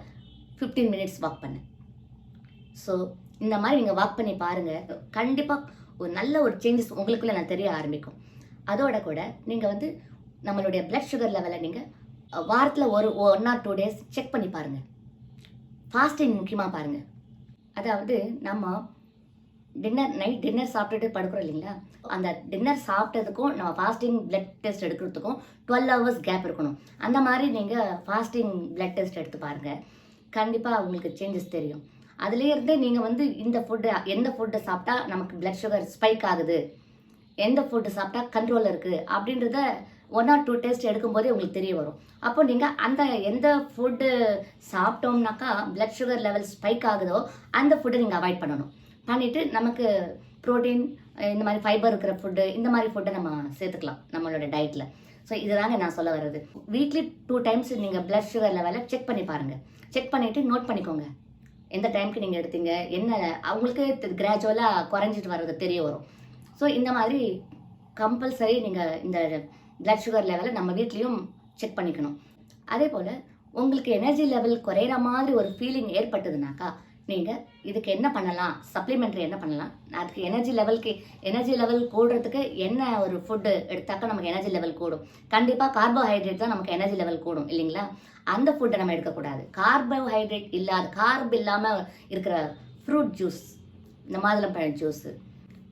ஃபிஃப்டீன் மினிட்ஸ் வாக் பண்ணேன். ஸோ இந்த மாதிரி நீங்கள் வாக் பண்ணி பாருங்கள் கண்டிப்பாக ஒரு நல்ல ஒரு சேஞ்சஸ் உங்களுக்குள்ளே நான் தெரிய ஆரம்பிக்கும். அதோட கூட நீங்கள் வந்து நம்மளுடைய பிளட் சுகர் லெவலை நீங்கள் வாரத்தில் ஒரு one or two days check பண்ணி பாருங்கள் ஃபாஸ்டிங் முக்கியமாக பாருங்கள் அதாவது நம்ம டின்னர் நைட் டின்னர் சாப்பிட்டுட்டு படுக்கிறோம் இல்லைங்களா? அந்த டின்னர் சாப்பிட்டதுக்கும் நம்ம ஃபாஸ்டிங் பிளட் டெஸ்ட் எடுக்கிறதுக்கும் டுவெல் ஹவர்ஸ் கேப் இருக்கணும். அந்த மாதிரி நீங்கள் ஃபாஸ்டிங் பிளட் டெஸ்ட் எடுத்து பாருங்கள் கண்டிப்பாக உங்களுக்கு சேஞ்சஸ் தெரியும். அதுலேருந்து நீங்கள் வந்து இந்த ஃபுட்டு எந்த ஃபுட்டை சாப்பிட்டா நமக்கு பிளட் சுகர் ஸ்பைக் ஆகுது? எந்த ஃபுட்டு சாப்பிட்டா கண்ட்ரோலில் இருக்குது அப்படின்றத ஒன் ஆர் டூ டெஸ்ட் எடுக்கும்போதே உங்களுக்கு தெரிய வரும். அப்போ நீங்கள் அந்த எந்த ஃபுட்டு சாப்பிட்டோம்னாக்கா பிளட் சுகர் லெவல் ஸ்பைக் ஆகுதோ அந்த ஃபுட்டை நீங்கள் அவாய்ட் பண்ணணும். பண்ணிவிட்டு நமக்கு ப்ரோட்டீன் இந்த மாதிரி ஃபைபர் இருக்கிற ஃபுட்டு இந்த மாதிரி ஃபுட்டை நம்ம சேர்த்துக்கலாம் நம்மளோட டயட்டில் ஸோ இதுதாங்க நான் சொல்ல வர்றது. வீக்லி டூ டைம்ஸ் நீங்கள் பிளட் சுகர் லெவலை செக் பண்ணி பாருங்கள் செக் பண்ணிவிட்டு நோட் பண்ணிக்கோங்க. எந்த டைம்க்கு நீங்கள் எடுத்தீங்க என்ன அவங்களுக்கு கிராஜுவலாக குறைஞ்சிட்டு வர்றது தெரிய வரும். ஸோ இந்த மாதிரி கம்பல்சரி நீங்கள் இந்த பிளட் சுகர் லெவலை நம்ம வீட்லேயும் செக் பண்ணிக்கணும். அதே போல் உங்களுக்கு எனர்ஜி லெவல் குறையிற மாதிரி ஒரு ஃபீலிங் ஏற்பட்டதுனாக்கா நீங்கள் இதுக்கு என்ன பண்ணலாம்? சப்ளிமெண்ட்ரி என்ன பண்ணலாம்? அதுக்கு எனர்ஜி லெவலுக்கு எனர்ஜி லெவல் கூடுறதுக்கு என்ன ஒரு ஃபுட்டு எடுத்தாக்கா நமக்கு எனர்ஜி லெவல் கூடும்? கண்டிப்பாக கார்போஹைட்ரேட் தான் நமக்கு எனர்ஜி லெவல் கூடும் இல்லைங்களா? அந்த ஃபுட்டை நம்ம எடுக்கக்கூடாது. கார்போஹைட்ரேட் இல்லாத கார்ப் இல்லாமல் இருக்கிற ஃப்ரூட் ஜூஸ் இந்த மாதுளம்பழம் ஜூஸு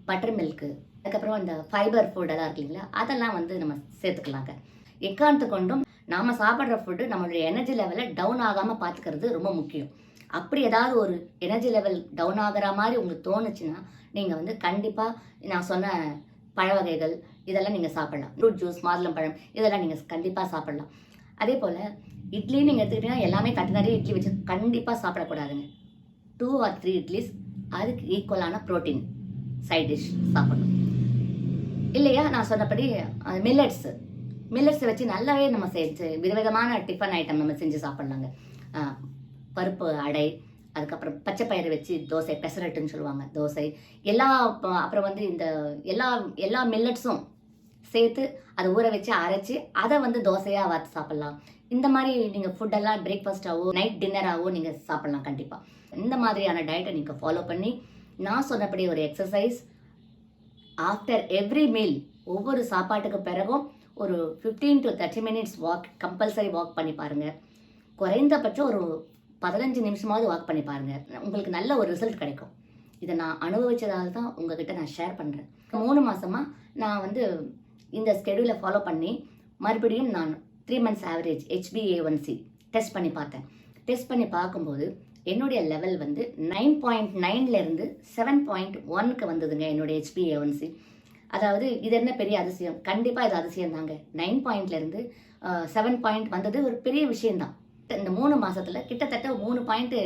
பட்டர் மில்க்கு அதுக்கப்புறம் இந்த ஃபைபர் ஃபுட்டெல்லாம் இருக்கு இல்லைங்களா அதெல்லாம் வந்து நம்ம சேர்த்துக்கலாங்க. எக்காரணத்து கொண்டும் நாம் சாப்பிட்ற ஃபுட்டு நம்மளுடைய எனர்ஜி லெவலை டவுன் ஆகாமல் பார்த்துக்கிறது ரொம்ப முக்கியம். அப்படி ஏதாவது ஒரு எனர்ஜி லெவல் டவுன் ஆகிற மாதிரி உங்களுக்கு தோணுச்சுன்னா நீங்கள் வந்து கண்டிப்பாக நான் சொன்ன பழ வகைகள் இதெல்லாம் நீங்கள் சாப்பிட்லாம். ஃப்ரூட் ஜூஸ் மாதுளம்பழம் இதெல்லாம் நீங்கள் கண்டிப்பாக சாப்பிட்லாம். அதே போல் இட்லி நீங்கள் எடுத்துக்கிட்டீங்கன்னா எல்லாமே தட்டு நிறைய இட்லி வச்சு கண்டிப்பாக சாப்பிடக்கூடாதுங்க. டூ ஆர் த்ரீ இட்லிஸ் அதுக்கு ஈக்குவலான ப்ரோட்டீன் சைட் டிஷ் சாப்பிடணும். இல்லையா? நான் சொன்னபடி மில்லட்ஸு மில்லட்ஸை வச்சு நல்லாவே நம்ம செஞ்சு விதவிதமான டிஃபன் ஐட்டம் நம்ம செஞ்சு சாப்பிட்லாங்க. பருப்பு அடை அதுக்கப்புறம் பச்சை பயிறு வச்சு தோசை பெசரட்டுன்னு சொல்லுவாங்க தோசை. எல்லா ப- அப்புறம் வந்து இந்த எல்லா எல்லா மில்லட்ஸும் சேர்த்து அதை ஊற வச்சு அரைச்சி அதை வந்து தோசையாக வாத்து சாப்பிட்லாம். இந்த மாதிரி நீங்கள் ஃபுட்டெல்லாம் பிரேக்ஃபாஸ்ட்டாகவோ நைட் டின்னராகவோ நீங்கள் சாப்பிட்லாம் கண்டிப்பாக இந்த மாதிரியான டயட்டை நீங்கள் ஃபாலோ பண்ணி நான் சொன்னபடி ஒரு எக்ஸசைஸ் ஆஃப்டர் எவ்ரி மீல் ஒவ்வொரு சாப்பாட்டுக்கு பிறகும் ஒரு fifteen to thirty minutes walk compulsory walk பண்ணி பாருங்க. குறைந்தபட்சம் ஒரு பதினஞ்சு நிமிஷமாவது வாக் பண்ணி பாருங்கள் உங்களுக்கு நல்ல ஒரு ரிசல்ட் கிடைக்கும். இதை நான் அனுபவிச்சதால தான் உங்ககிட்ட நான் ஷேர் பண்ணுறேன் மூணு மாதமாக நான் வந்து இந்த ஸ்கெடியூலை ஃபாலோ பண்ணி மறுபடியும் நான் three months average HBA one C test பண்ணி பார்த்தேன். டெஸ்ட் பண்ணி பார்க்கும்போது என்னுடைய லெவல் வந்து நைன் பாயிண்ட் நைன்லேருந்து செவன் பாயிண்ட் ஒனுக்கு வந்ததுங்க என்னுடைய ஹெச்பி ஏவன்சி அதாவது இது என்ன பெரிய அதிசயம்? கண்டிப்பாக இது அதிசயம் தாங்க நைன் பாயிண்ட்லேருந்து செவன் பாயிண்ட் வந்தது ஒரு பெரிய இந்த மூணு மாதத்தில் கிட்டத்தட்ட மூணு பாயிண்ட்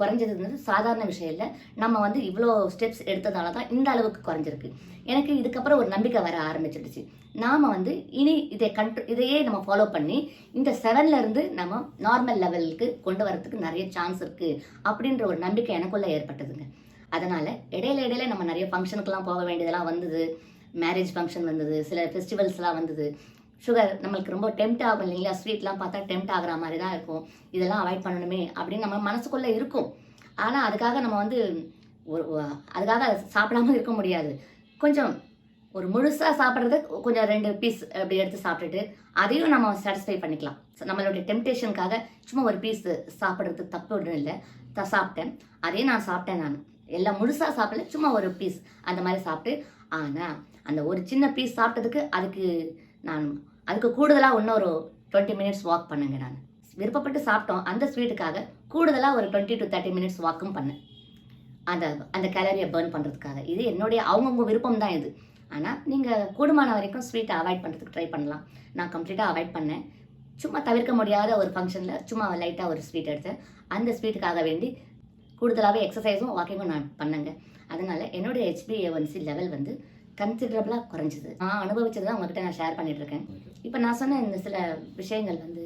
குறைஞ்சதுன்றது சாதாரண விஷயம் இல்லை. நம்ம வந்து இவ்வளோ ஸ்டெப்ஸ் எடுத்ததால தான் இந்த அளவுக்கு குறைஞ்சிருக்கு. எனக்கு இதுக்கப்புறம் ஒரு நம்பிக்கை வர ஆரம்பிச்சிடுச்சு நாம் வந்து இனி இதை கண்ட்ரோ இதையே நம்ம ஃபாலோ பண்ணி இந்த செவன்லேருந்து நம்ம நார்மல் லெவலுக்கு கொண்டு வரதுக்கு நிறைய சான்ஸ் இருக்குது அப்படின்ற ஒரு நம்பிக்கை எனக்குள்ளே ஏற்பட்டதுங்க. அதனால் இடையில இடையில நம்ம நிறைய ஃபங்க்ஷனுக்குலாம் போக வேண்டியதெல்லாம் வந்தது. மேரேஜ் ஃபங்க்ஷன் வந்தது. சில ஃபெஸ்டிவல்ஸ்லாம் வந்தது. சுகர் நம்மளுக்கு ரொம்ப டெம்ட் ஆகும் இல்லைங்களா? ஸ்வீட்லாம் பார்த்தா டெம்ட் ஆகுற மாதிரி தான் இருக்கும். இதெல்லாம் அவாய்ட் பண்ணணுமே அப்படின்னு நம்ம மனசுக்குள்ளே இருக்கும். ஆனால் அதுக்காக நம்ம வந்து ஒரு அதுக்காக சாப்பிடாம இருக்க முடியாது. கொஞ்சம் ஒரு முழுசாக சாப்பிட்றது கொஞ்சம் ரெண்டு பீஸ் அப்படி எடுத்து சாப்பிட்டுட்டு அதையும் நம்ம சாட்டிஸ்ஃபை பண்ணிக்கலாம். நம்மளுடைய டெம்டேஷனுக்காக சும்மா ஒரு பீஸ் சாப்பிட்றது தப்பு ஒன்றும் இல்லை. த சாப்பிட்டேன். அதையும் நான் சாப்பிட்டேன் நான். எல்லாம் முழுசாக சாப்பிடல சும்மா ஒரு பீஸ் அந்த மாதிரி சாப்பிட்டு ஆனால் அந்த ஒரு சின்ன பீஸ் சாப்பிட்டதுக்கு அதுக்கு நான் அதுக்கு கூடுதலாக இன்னொரு டுவெண்ட்டி மினிட்ஸ் வாக் பண்ணுங்க நான். விருப்பப்பட்டு சாப்பிட்டோம். அந்த ஸ்வீட்டுக்காக கூடுதலாக ஒரு டுவெண்ட்டி டு தேர்ட்டி மினிட்ஸ் வாக்கும் பண்ணேன் அந்த அந்த கேலரியை பேர்ன் பண்ணுறதுக்காக இது என்னுடைய அவங்கவுங்க விருப்பம் தான் இது. ஆனால் நீங்கள் கூடுமான வரைக்கும் ஸ்வீட்டை அவாய்ட் பண்ணுறதுக்கு ட்ரை பண்ணலாம். நான் கம்ப்ளீட்டாக அவாய்ட் பண்ணேன். சும்மா தவிர்க்க முடியாத ஒரு ஃபங்க்ஷனில் சும்மா லைட்டாக ஒரு ஸ்வீட் எடுத்தேன். அந்த ஸ்வீட்டுக்காக வேண்டி கூடுதலாகவே எக்ஸசைஸும் வாக்கிங்கும் நான் பண்ணேங்க. அதனால் என்னுடைய ஹெச்பிஏஒன்சி லெவல் வந்து கன்சிடரபிளாக குறைஞ்சிது. நான் அனுபவிச்சதை தான் உங்ககிட்ட நான் ஷேர் பண்ணிட்டு இருக்கேன் இப்போ நான் சொன்ன இந்த சில விஷயங்கள் வந்து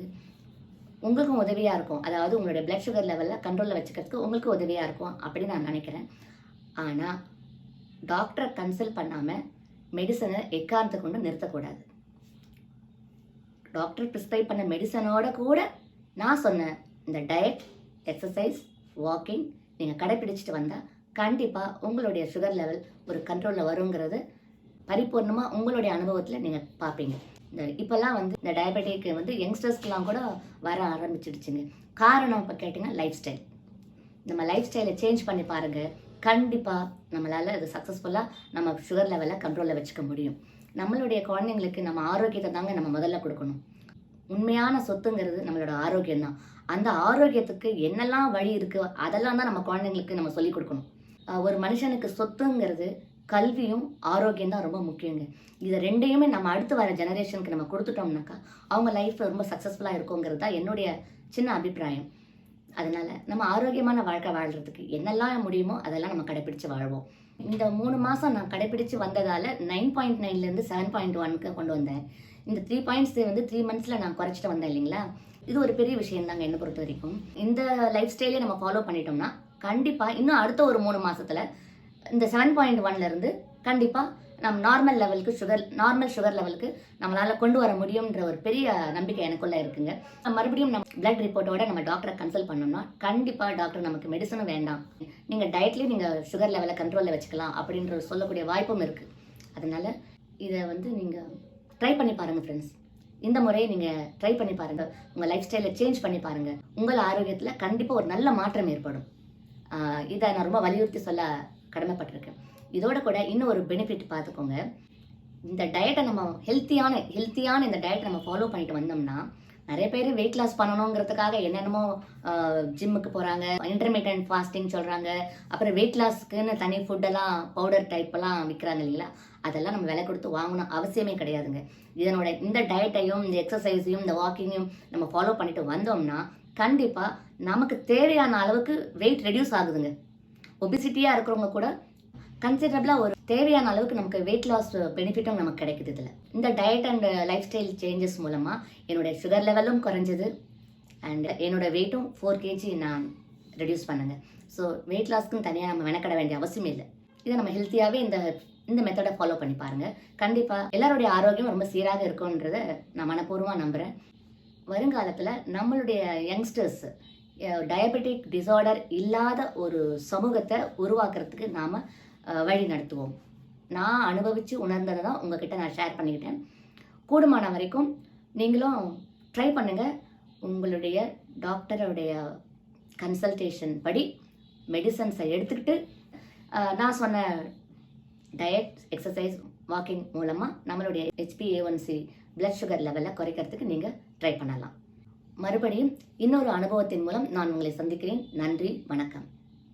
உங்களுக்கும் உதவியாக இருக்கும். அதாவது உங்களுடைய பிளட் சுகர் லெவலில் கண்ட்ரோலில் வச்சுக்கிறதுக்கு உங்களுக்கு உதவியாக இருக்கும் அப்படின்னு நான் நினைக்கிறேன். ஆனால் டாக்டரை கன்சல்ட் பண்ணாமல் மெடிசனை எக்காரணத்தை கொண்டு நிறுத்தக்கூடாது. டாக்டர் ப்ரிஸ்கிரைப் பண்ண மெடிசனோட கூட நான் சொன்ன இந்த டயட் எக்ஸசைஸ் வாக்கிங் நீங்கள் கடைப்பிடிச்சிட்டு வந்தால் கண்டிப்பாக உங்களுடைய சுகர் லெவல் ஒரு கண்ட்ரோலில் வருங்கிறது பரிபூர்ணமாக உங்களுடைய அனுபவத்தில் நீங்கள் பார்ப்பீங்க இந்த இப்போல்லாம் வந்து இந்த டயபெட்டிக் வந்து யங்ஸ்டர்ஸ்க்கெலாம் கூட வர ஆரம்பிச்சிடுச்சுங்க. காரணம் இப்போ கேட்டிங்கன்னா லைஃப் ஸ்டைல் நம்ம லைஃப் ஸ்டைலை சேஞ்ச் பண்ணி பாருங்கள் கண்டிப்பாக நம்மளால் அது சக்ஸஸ்ஃபுல்லாக நம்ம சுகர் லெவலை கண்ட்ரோலில் வச்சுக்க முடியும். நம்மளுடைய குழந்தைங்களுக்கு நம்ம ஆரோக்கியத்தை தாங்க நம்ம முதல்ல கொடுக்கணும். உண்மையான சொத்துங்கிறது நம்மளோட ஆரோக்கியம் தான் அந்த ஆரோக்கியத்துக்கு என்னெல்லாம் வழி இருக்கோ அதெல்லாம் தான் நம்ம குழந்தைங்களுக்கு நம்ம சொல்லிக் கொடுக்கணும். ஒரு மனுஷனுக்கு சொத்துங்கிறது கல்வியும் ஆரோக்கியம் தான் ரொம்ப முக்கியங்க. இதை ரெண்டையுமே நம்ம அடுத்து வர ஜெனரேஷனுக்கு நம்ம கொடுத்துட்டோம்னாக்கா அவங்க லைஃப்பில் ரொம்ப சக்ஸஸ்ஃபுல்லாக இருக்குங்கிறது தான் என்னுடைய சின்ன அபிப்பிராயம். அதனால் நம்ம ஆரோக்கியமான வாழ்க்கை வாழ்கிறதுக்கு என்னெல்லாம் முடியுமோ அதெல்லாம் நம்ம கடைப்பிடிச்சு வாழ்வோம். இந்த மூணு மாதம் நான் கடைப்பிடிச்சு வந்ததால் நைன் பாயிண்ட் நைன்லேருந்து செவன் பாயிண்ட் ஒனுக்கு கொண்டு வந்தேன். இந்த த்ரீ பாயிண்ட்ஸ் வந்து த்ரீ மந்த்ஸில் நான் குறைச்சிட்டு வந்தேன் இல்லைங்களா? இது ஒரு பெரிய விஷயம் தாங்க என்னை பொறுத்த வரைக்கும். இந்த லைஃப் ஸ்டைலே நம்ம ஃபாலோ பண்ணிட்டோம்னா கண்டிப்பாக இன்னும் அடுத்த ஒரு மூணு மாதத்தில் இந்த செவன் பாயிண்ட் ஒன்லேருந்து கண்டிப்பாக நம் நார்மல் லெவலுக்கு சுகர் நார்மல் சுகர் லெவலுக்கு நம்மளால் கொண்டு வர முடியும்ன்ற ஒரு பெரிய நம்பிக்கை எனக்குள்ளே இருக்குங்க. மறுபடியும் நம்ம பிளட் ரிப்போர்ட்டோட நம்ம டாக்டரை கன்சல்ட் பண்ணோம்னா கண்டிப்பாக டாக்டர் நமக்கு மெடிசனும் வேண்டாம். நீங்கள் டயட்லேயும் நீங்கள் சுகர் லெவலை கண்ட்ரோலில் வச்சுக்கலாம் அப்படின்ற ஒரு சொல்லக்கூடிய வாய்ப்பும் இருக்குது அதனால் இதை வந்து நீங்கள் ட்ரை பண்ணி பாருங்கள் ஃப்ரெண்ட்ஸ் இந்த முறையை நீங்கள் ட்ரை பண்ணி பாருங்கள் உங்கள் லைஃப் ஸ்டைலை சேஞ்ச் பண்ணி பாருங்கள் உங்கள் ஆரோக்கியத்தில் கண்டிப்பாக ஒரு நல்ல மாற்றம் ஏற்படும். இதை நான் ரொம்ப வலியுறுத்தி சொல்ல கடமைப்பட்டிருக்கேன் இதோட கூட இன்னும் ஒரு பெனிஃபிட் பார்த்துக்கோங்க. இந்த டயட்டை நம்ம ஹெல்த்தியான ஹெல்த்தியான இந்த டயட்டை நம்ம ஃபாலோ பண்ணிட்டு வந்தோம்னா நிறைய பேர் வெயிட் லாஸ் பண்ணணுங்கிறதுக்காக என்னென்னமோ ஜிம்முக்கு போகிறாங்க இன்டர்மீடியன்ட் ஃபாஸ்டிங் சொல்கிறாங்க அப்புறம் வெயிட் லாஸ்க்குன்னு தனி ஃபுட்டெல்லாம் பவுடர் டைப்பெல்லாம் விற்கிறாங்க இல்லைங்களா? அதெல்லாம் நம்ம விலை கொடுத்து வாங்கணும் அவசியமே கிடையாதுங்க. இதனோட இந்த டயட்டையும் இந்த எக்ஸசைஸையும் இந்த வாக்கிங்கையும் நம்ம ஃபாலோ பண்ணிட்டு வந்தோம்னா கண்டிப்பாக நமக்கு தேவையான அளவுக்கு வெயிட் ரெடியூஸ் ஆகுதுங்க. ஒபிசிட்டியாக இருக்கிறவங்க கூட கன்சிடரபிளாக ஒரு தேவையான அளவுக்கு நமக்கு வெயிட் லாஸ் பெனிஃபிட்டும் நமக்கு கிடைக்குது இதில். இந்த diet and life style changes மூலமாக என்னுடைய சுகர் லெவலும் குறைஞ்சது. அண்ட் என்னோட வெயிட்டும் ஃபோர் கேஜி நான் ரெடியூஸ் பண்ணுங்க. ஸோ வெயிட் லாஸ்க்குன்னு தனியாக நம்ம மெனக்கட வேண்டிய அவசியம் இல்லை. இதை நம்ம ஹெல்த்தியாகவே இந்த இந்த மெத்தடை ஃபாலோ பண்ணி பாருங்கள் கண்டிப்பாக எல்லாருடைய ஆரோக்கியம் ரொம்ப சீராக இருக்கும்ன்றதை நான் மனப்பூர்வமாக நம்புகிறேன் வருங்காலத்தில் நம்மளுடைய யங்ஸ்டர்ஸ் டயபெட்டிக் டிசார்டர் இல்லாத ஒரு சமூகத்தை உருவாக்குறதுக்கு நாம் வழி நடத்துவோம். நான் அனுபவித்து உணர்ந்ததை தான் உங்ககிட்ட நான் ஷேர் பண்ணிக்கிட்டேன். கூடுமான வரைக்கும் நீங்களும் ட்ரை பண்ணுங்கள் உங்களுடைய டாக்டருடைய கன்சல்டேஷன் படி மெடிசன்ஸை எடுத்துக்கிட்டு நான் சொன்ன டயட் எக்ஸசைஸ் வாக்கிங் மூலமாக நம்மளுடைய ஹெச்பிஏஒன்சி பிளட் சுகர் லெவலை குறைக்கிறதுக்கு நீங்கள் ட்ரை பண்ணலாம். மறுபடியும் இன்னொரு அனுபவத்தின் மூலம் நான் உங்களை சந்திக்கிறேன். நன்றி வணக்கம்.